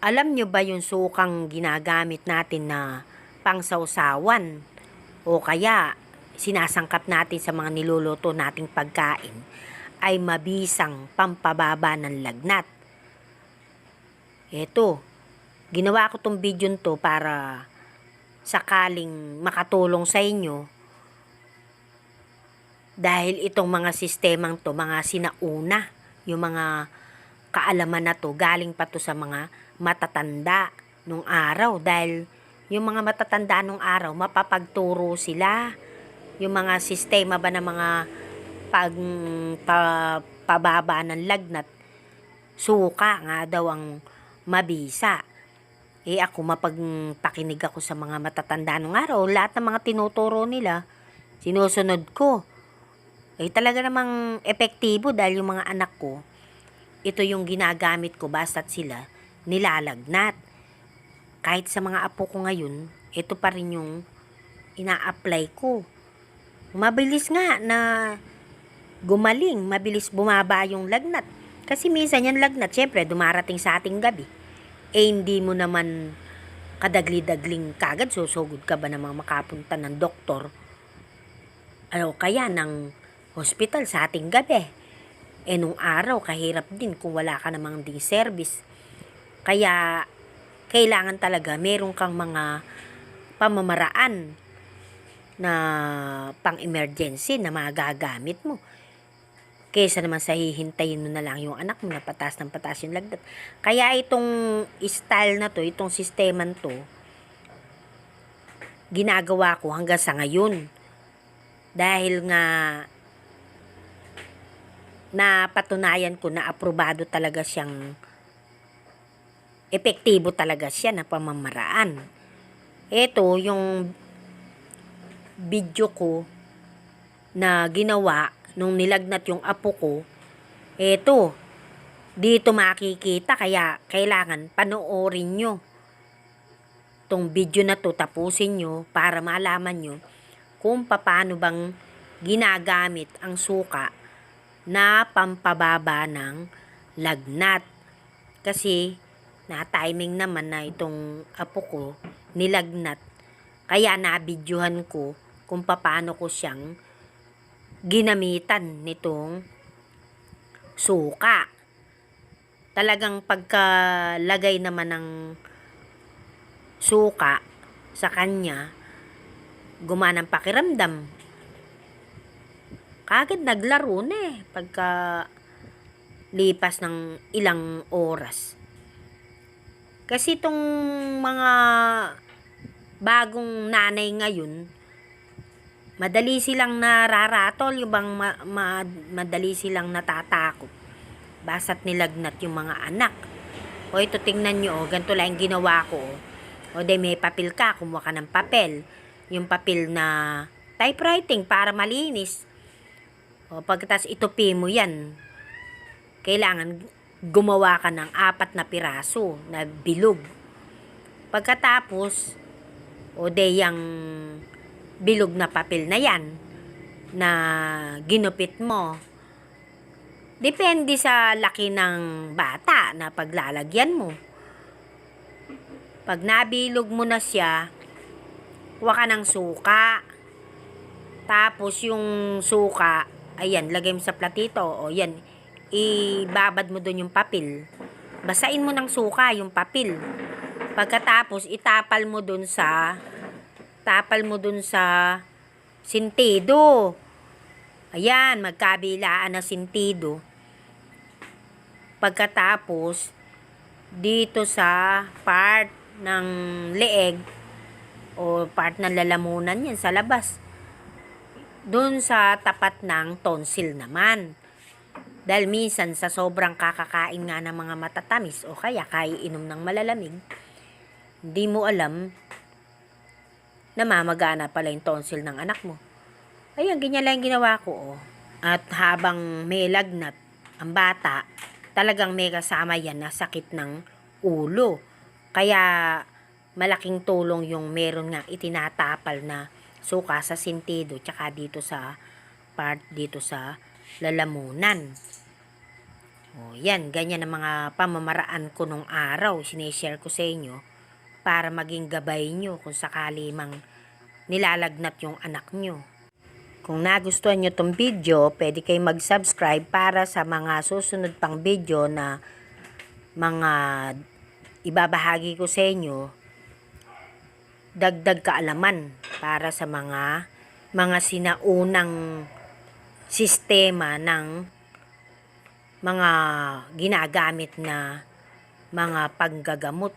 Alam nyo ba yung sukang ginagamit natin na pangsawsawan? O kaya sinasangkap natin sa mga niluluto nating pagkain ay mabisang pampababa ng lagnat. Eto, ginawa ko tong video to para sakaling makatulong sa inyo dahil itong mga sistemang to, mga sinauna, yung mga kaalaman na to, galing pa to sa mga matatanda nung araw dahil yung mga matatanda nung araw, mapapagturo sila. Yung mga sistema ba ng mga pag pa, pababa ng lagnat, suka nga daw ang mabisa. Eh ako, mapagpakinig ako sa mga matatanda nung araw, lahat ng mga tinuturo nila, sinusunod ko. Eh talaga namang epektibo dahil yung mga anak ko, ito yung ginagamit ko basta't sila nilalagnat. Kahit sa mga apo ko ngayon, ito pa rin yung ina-apply ko. Mabilis nga na gumaling, mabilis bumaba yung lagnat. Kasi minsan yung lagnat, syempre, dumarating sa ating gabi. Eh, hindi mo naman kadagli-dagling kagad, susugod ka ba namang makapunta ng doktor? Ano kaya ng hospital sa ating gabi? Eh, nung araw, kahirap din kung wala ka namang ding service. Kaya, kailangan talaga meron kang mga pamamaraan na pang-emergency na magagamit mo. Kesa naman sa hihintayin mo na lang yung anak mo na patas ng patas yung lagnat. Kaya itong style na to, itong sistema to, ginagawa ko hanggang sa ngayon. Dahil nga na patunayan ko na aprobado talaga siyang epektibo talaga siya na pamamaraan. Ito yung video ko na ginawa nung nilagnat yung apo ko. Ito, dito makikita kaya kailangan panoorin nyo. Tong video na to tapusin nyo para malaman nyo kung paano bang ginagamit ang suka na pampababa ng lagnat. Kasi na-timing naman na itong apo ko nilagnat. Kaya nabidyohan ko kung paano ko siyang ginamitan nitong suka. Talagang pagkalagay naman ng suka sa kanya, gumanang pakiramdam kagad naglaro na eh pagka lipas ng ilang oras. Kasi itong mga bagong nanay ngayon, madali silang nararatol, yung bang ma- ma- madali silang natatakot. Basta't nilagnat yung mga anak. O ito tingnan nyo, oh, ganito lang ginawa ko. oh. O de may papel ka, kumuha ka ng papel. Yung papel na typewriting para malinis. O pagkatapos itupi mo yan, kailangan gumawa ka ng apat na piraso na bilog. Pagkatapos, o de yung bilog na papel na yan na ginupit mo, depende sa laki ng bata na paglalagyan mo. Pag nabilog mo na siya, kuha ka ng suka. Tapos yung suka, ayan, lagay mo sa platito. O yan, ibabad mo doon yung papel. Basain mo ng suka yung papel. Pagkatapos, itapal mo doon sa, tapal mo doon sa sintido. Ayan, magkabilaan na sintido. Pagkatapos, dito sa part ng leeg o part ng lalamunan yan sa labas. Doon sa tapat ng tonsil naman. Dahil minsan sa sobrang kakakain nga ng mga matatamis o kaya kaiinom ng malalamig, hindi mo alam na mamagana pala yung tonsil ng anak mo. Ayan, ganyan lang ginawa ko. Oh. At habang may lagnat ang bata, talagang may kasama yan na sakit ng ulo. Kaya malaking tulong yung meron nga itinatapal na suka sa sintido tsaka dito sa part dito sa lalamunan. O, yan, ganyan ang mga pamamaraan ko nung araw. Sineshare ko sa inyo para maging gabay nyo kung sakali mang nilalagnat yung anak nyo. Kung nagustuhan nyo tong video, pwede kayo mag-subscribe para sa mga susunod pang video na mga ibabahagi ko sa inyo dagdag kaalaman para sa mga mga sinaunang sistema ng mga ginagamit na mga panggagamot